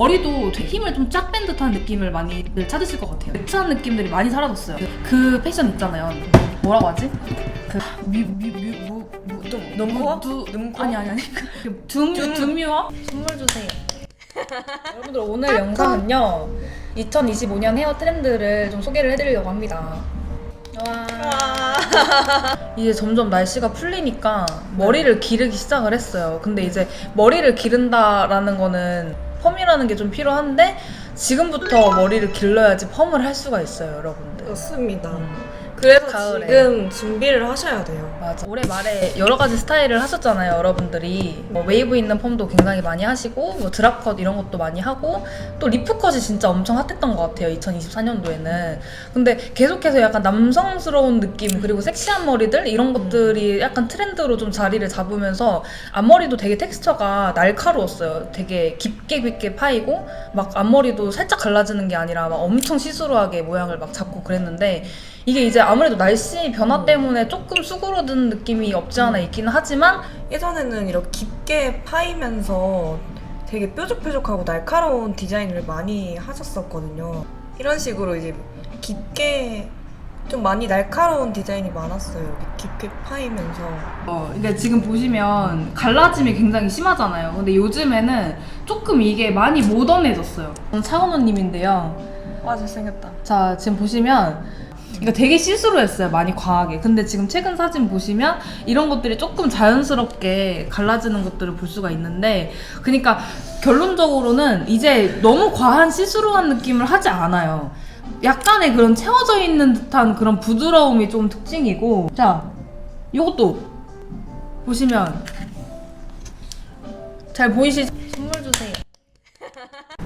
머리도 되게 힘을 좀 쫙 뺀 듯한 느낌을 많이들 찾으실 것 같아요. 매트한 느낌들이 많이 사라졌어요. 그 패션 있잖아요. 뭐라고 하지? 그뮤뮤뮤무 넘코어? 두 넘코어? 아니 아니 아니 그 둠 둠. 둠뮤어 선물 주세요. 여러분들 오늘 영상은요 2025년 헤어 트렌드를 좀 소개를 해드리려고 합니다. 와. 이제 점점 날씨가 풀리니까 머리를 기르기 시작을 했어요. 근데 이제 머리를 기른다라는 거는 펌이라는 게 좀 필요한데 지금부터 머리를 길러야지 펌을 할 수가 있어요, 여러분들. 맞습니다. 음. 그래서 가을에. 지금 준비를 하셔야 돼요. 맞아. 올해 말에 여러 가지 스타일을 하셨잖아요, 여러분들이. 뭐 웨이브 있는 펌도 굉장히 많이 하시고, 뭐 드랍컷 이런 것도 많이 하고, 또 리프컷이 진짜 엄청 핫했던 것 같아요, 2024년도에는. 근데 계속해서 약간 남성스러운 느낌, 그리고 섹시한 머리들, 이런 것들이 약간 트렌드로 좀 자리를 잡으면서, 앞머리도 되게 텍스처가 날카로웠어요. 되게 깊게 깊게 파이고, 막 앞머리도 살짝 갈라지는 게 아니라 막 엄청 시스루하게 모양을 막 잡고 그랬는데, 이게 이제 아무래도 날씨 변화 때문에 조금 수그러든 느낌이 없지 않아 있기는 하지만 예전에는 이렇게 깊게 파이면서 되게 뾰족뾰족하고 날카로운 디자인을 많이 하셨었거든요. 이런 식으로 이제 깊게 좀 많이 날카로운 디자인이 많았어요. 이렇게 깊게 파이면서. 어, 근데 지금 보시면 갈라짐이 굉장히 심하잖아요. 근데 요즘에는 조금 이게 많이 모던해졌어요. 차은호님인데요. 와 잘생겼다. 자, 지금 보시면 이거 되게 시스루했어요. 많이 과하게. 근데 지금 최근 사진 보시면 이런 것들이 조금 자연스럽게 갈라지는 것들을 볼 수가 있는데 그러니까 결론적으로는 이제 너무 과한 시스루한 느낌을 하지 않아요. 약간의 그런 채워져 있는 듯한 그런 부드러움이 좀 특징이고 자, 이것도 보시면 잘 보이시죠? 선물 주세요.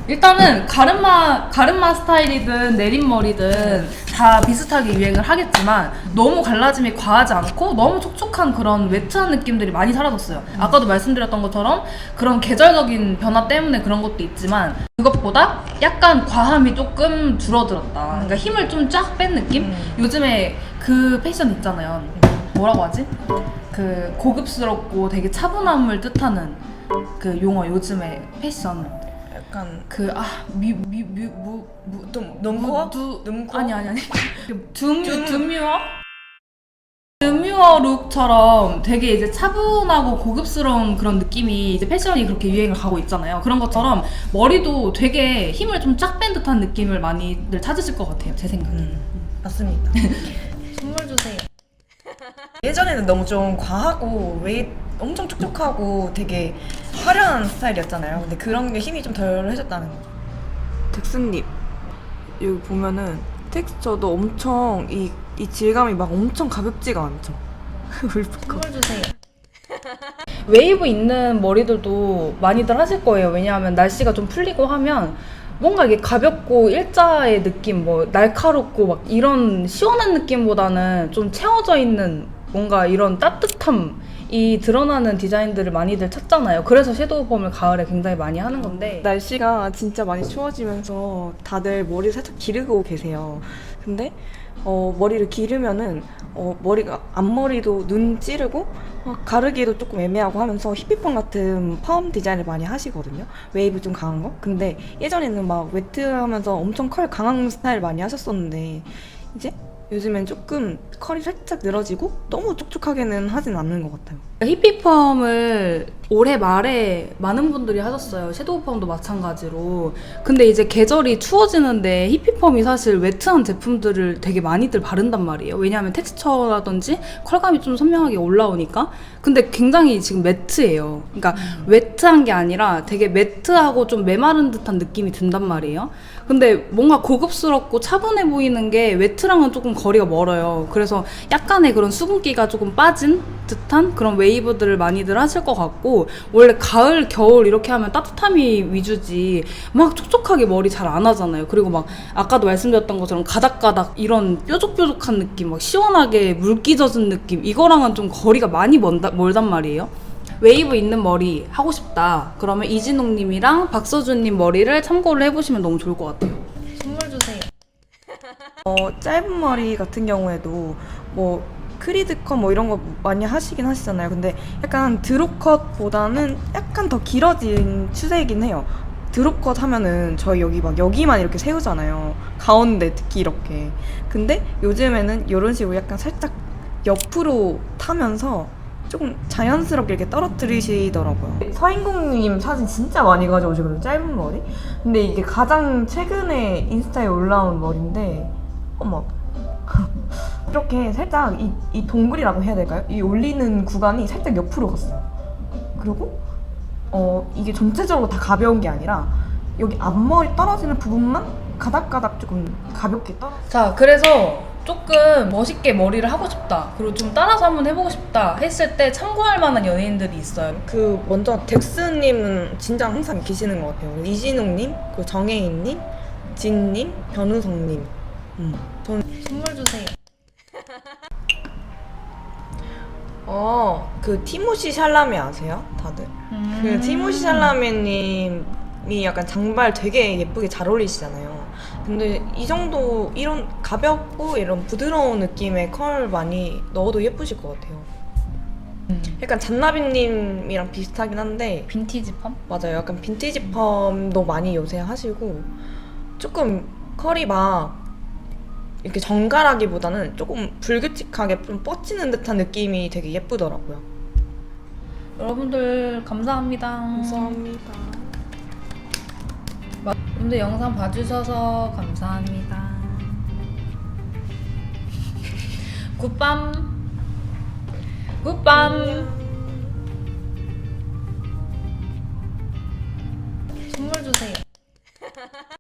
일단은 가르마 가르마 스타일이든 내린머리든 다 비슷하게 유행을 하겠지만 너무 갈라짐이 과하지 않고 너무 촉촉한 그런 웨트한 느낌들이 많이 사라졌어요. 아까도 말씀드렸던 것처럼 그런 계절적인 변화 때문에 그런 것도 있지만 그것보다 약간 과함이 조금 줄어들었다. 그러니까 힘을 좀 쫙 뺀 느낌? 음. 요즘에 그 패션 있잖아요. 뭐라고 하지? 그 고급스럽고 되게 차분함을 뜻하는 그 용어 요즘의 패션 약간 그아뮤뮤뮤무 좀 넘코어? 두 넘코어? 아니 아니 아니 둠 둠. 둠뮤어 둠뮤어 룩처럼 되게 이제 차분하고 고급스러운 그런 느낌이 이제 패션이 그렇게 유행을 가고 있잖아요. 그런 것처럼 머리도 되게 힘을 좀 쫙 뺀 듯한 느낌을 많이들 찾으실 것 같아요. 제 생각에. 음, 맞습니다. 선물 주세요. 예전에는 너무 좀 과하고 웨이 엄청 촉촉하고 되게 화려한 스타일이었잖아요. 근데 그런 게 힘이 좀 덜 해졌다는 거죠. 덱스님 여기 보면은 텍스처도 엄청 이, 이 질감이 막 엄청 가볍지가 않죠 울프컷 선물 주세요. 웨이브 있는 머리들도 많이들 하실 거예요. 왜냐하면 날씨가 좀 풀리고 하면 뭔가 이게 가볍고 일자의 느낌, 뭐 날카롭고 막 이런 시원한 느낌보다는 좀 채워져 있는 뭔가 이런 따뜻함 이 드러나는 디자인들을 많이들 찾잖아요. 그래서 섀도우 펌을 가을에 굉장히 많이 하는 건데. 날씨가 진짜 많이 추워지면서 다들 머리 살짝 기르고 계세요. 근데 어, 머리를 기르면은 어, 머리가 앞머리도 눈 찌르고 어, 가르기도 조금 애매하고 하면서 히피펌 같은 펌 디자인을 많이 하시거든요. 웨이브 좀 강한 거? 근데 예전에는 막 웨트하면서 엄청 컬 강한 스타일 많이 하셨었는데 이제 요즘엔 조금 컬이 살짝 늘어지고 너무 촉촉하게는 하진 않는 것 같아요 히피펌을 올해 말에 많은 분들이 하셨어요. 섀도우 펌도 마찬가지로. 근데 이제 계절이 추워지는데 히피펌이 사실 웨트한 제품들을 되게 많이들 바른단 말이에요. 왜냐하면 텍스처라든지 컬감이 좀 선명하게 올라오니까. 근데 굉장히 지금 매트예요. 그러니까 웨트한 게 아니라 되게 매트하고 좀 메마른 듯한 느낌이 든단 말이에요. 근데 뭔가 고급스럽고 차분해 보이는 게 웨트랑은 조금 거리가 멀어요. 그래서 약간의 그런 수분기가 조금 빠진 듯한 그런 웨이브들을 많이들 하실 것 같고 원래 가을 겨울 이렇게 하면 따뜻함이 위주지 막 촉촉하게 머리 잘 안 하잖아요. 그리고 막 아까도 말씀드렸던 것처럼 가닥가닥 이런 뾰족뾰족한 느낌, 막 시원하게 물기 젖은 느낌 이거랑은 좀 거리가 많이 먼다, 멀단 말이에요. 웨이브 있는 머리 하고 싶다. 그러면 이진웅님이랑 박서준님 머리를 참고를 해보시면 너무 좋을 것 같아요. 어, 짧은 머리 같은 경우에도 뭐 크리드 컷 뭐 이런 거 많이 하시긴 하시잖아요. 근데 약간 드롭 컷보다는 약간 더 길어진 추세이긴 해요. 드롭컷 하면은 저희 여기 막 여기만 이렇게 세우잖아요. 가운데 특히 이렇게. 근데 요즘에는 이런 식으로 약간 살짝 옆으로 타면서 조금 자연스럽게 이렇게 떨어뜨리시더라고요. 서인국님 사진 진짜 많이 가져오시거든요. 짧은 머리. 근데 이게 가장 최근에 인스타에 올라온 머리인데, 어머. 이렇게 살짝 이, 이 동글이라고 해야 될까요? 이 올리는 구간이 살짝 옆으로 갔어요. 그리고 어 이게 전체적으로 다 가벼운 게 아니라 여기 앞머리 떨어지는 부분만 가닥가닥 조금 가볍게 떨어. 자, 그래서 조금 멋있게 머리를 하고 싶다. 그리고 좀 따라서 한번 해보고 싶다 했을 때 참고할 만한 연예인들이 있어요. 그 먼저 덱스님은 진짜 항상 계시는 것 같아요. 이진웅님, 그 정혜인님, 진님, 변우성님. 음. 전 선물 주세요. 어, 그 티모시 샬라메 아세요? 다들? 음. 그 티모시 샬라메님이 약간 장발 되게 예쁘게 잘 어울리시잖아요. 근데 이 정도 이런 가볍고 이런 부드러운 느낌의 컬 많이 넣어도 예쁘실 것 같아요. 음. 약간 잔나비님이랑 비슷하긴 한데 빈티지 펌? 맞아요. 약간 빈티지 펌도 많이 요새 하시고 조금 컬이 막 이렇게 정갈하기보다는 조금 불규칙하게 좀 뻗치는 듯한 느낌이 되게 예쁘더라고요. 여러분들 감사합니다. 감사합니다. 여러분들 영상 봐주셔서 감사합니다. 굿밤. 굿밤. 선물 주세요.